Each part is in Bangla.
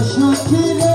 আসো ফিরে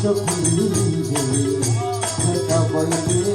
সখী রে কথা বলবে